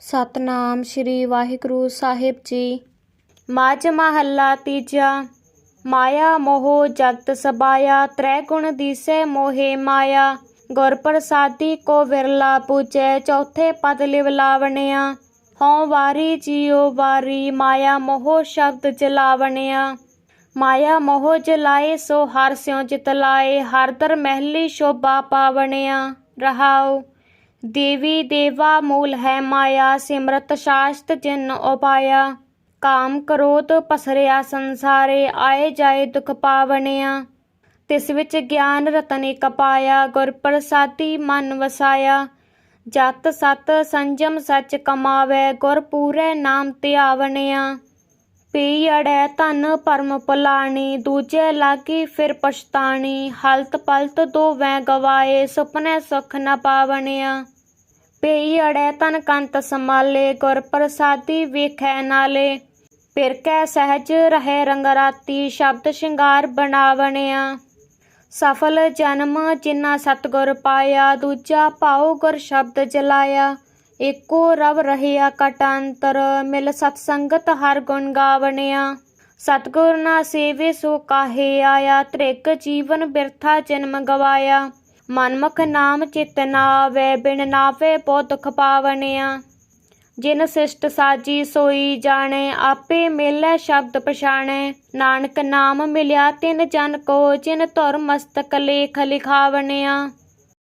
ਸਤਨਾਮ ਸ੍ਰੀ ਵਾਹਿਗੁਰੂ ਸਾਹਿਬ ਜੀ। ਮਾਝ ਮਹੱਲਾ ਤੀਜਾ, ਮਾਇਆ ਮੋਹ ਜਗਤ ਸਬਾਇਆ ਤ੍ਰੈ ਗੁਣ ਦੀਸੈ ਮੋਹੇ ਮਾਇਆ। ਗੁਰ ਪ੍ਰਸਾਦੀ ਕੋ ਵਿਰਲਾ ਪੂਜੈ, ਚੌਥੇ ਪਦ ਲਿਵ ਲਾਵਣਿਆ। ਹਉ ਵਾਰੀ ਜੀਉ ਵਾਰੀ, ਮਾਇਆ ਮੋਹ ਸ਼ਬਦ ਜਲਾਵਣਿਆ। ਮਾਇਆ ਮੋਹ ਜਲਾਏ, ਸੋ ਹਰ ਸਿਉ ਜਿਤ ਲਾਏ, ਹਰ ਦਰ ਮਹਿਲੀ ਸ਼ੋਭਾ ਪਾਵਣਿਆ। ਰਹਾਉ ਦੇਵੀ ਦੇਵਾ ਮੂਲ ਹੈ ਮਾਇਆ, ਸਿਮਰਤ ਸ਼ਾਸਤ ਜਿਨ ਉਪਾਇਆ। ਕਾਮ ਕ੍ਰੋਧ ਪਸਰਿਆ ਸੰਸਾਰੇ, ਆਏ ਜਾਏ ਦੁਖ ਪਾਵਣਿਆ। ਤਿਸ ਵਿੱਚ ਗਿਆਨ ਰਤਨ ਕਪਾਇਆ ਪਾਇਆ, ਗੁਰ ਪ੍ਰਸਾਦੀ ਮਨ ਵਸਾਇਆ। ਜਤ ਸਤ ਸੰਜਮ ਸਚ ਕਮਾਵੇ, ਗੁਰ ਪੂਰੇ ਨਾਮ ਧਿਆਵਣਿਆ। ਪੀ ਅੜੈ ਧਨ ਪਰਮ ਭੁਲਾਣੀ ਦੂਜੇ ਲਾਗੀ ਫਿਰ ਪਛਤਾਣੀ। ਹਲਤ ਪਲਤ ਦੋਵੇਂ ਗਵਾਏ, ਸੁਪਨੇ ਸੁਖ ਨ ਪਾਵਣਿਆ। ਪਈ ਅੜੈ ਤਨ ਕੰਤ ਸਮਾਲੇ ਗੁਰ ਪ੍ਰਸਾਦੀ ਵੇਖੈ ਨਾਲੇ। ਫਿਰ ਕੈ ਸਹਿਜ ਰਹੇ ਰੰਗ ਰਾਤੀ, ਸ਼ਬਦ ਸ਼ਿੰਗਾਰ ਬਣਾਵਣਿਆ। ਸਫਲ ਜਨਮ ਜਿਨਾ ਸਤਗੁਰ ਪਾਇਆ, ਦੂਜਾ ਭਾਉ ਗੁਰ ਸ਼ਬਦ ਜਲਾਇਆ। ਏਕੋ ਰਵ ਰਹਿਆ ਅੰਤਰ ਮਿਲ ਸਤ ਸੰਗਤ ਹਰ ਗੁਣ ਗਾਵਣਿਆ। ਸਤਗੁਰ ਨਾ ਸੇਵੇ ਸੋ ਕਾਹੇ ਆਇਆ ਤ੍ਰਿਗ ਜੀਵਨ ਬਿਰਥਾ ਜਨਮ ਗਵਾਇਆ। ਮਨਮੁਖ ਨਾਮ ਚਿਤ ਨਾ ਆਵੇ, ਬਿਨ ਨਾਵੇ ਬਹੁ ਦੁਖ ਪਾਵਣਿਆ। ਜਿਨ ਸਿਸ਼ਟ ਸਾਜੀ ਸੋਈ ਜਾਣੇ, ਆਪੇ ਮੇਲੇ ਸ਼ਬਦ ਪਛਾਣੇ। ਨਾਨਕ ਨਾਮ ਮਿਲਿਆ ਤਿਨ ਜਨ ਕੋ, ਜਿਨ ਧੁਰ ਮਸਤਕ ਲੇਖ ਲਿਖਾਵਣਿਆ।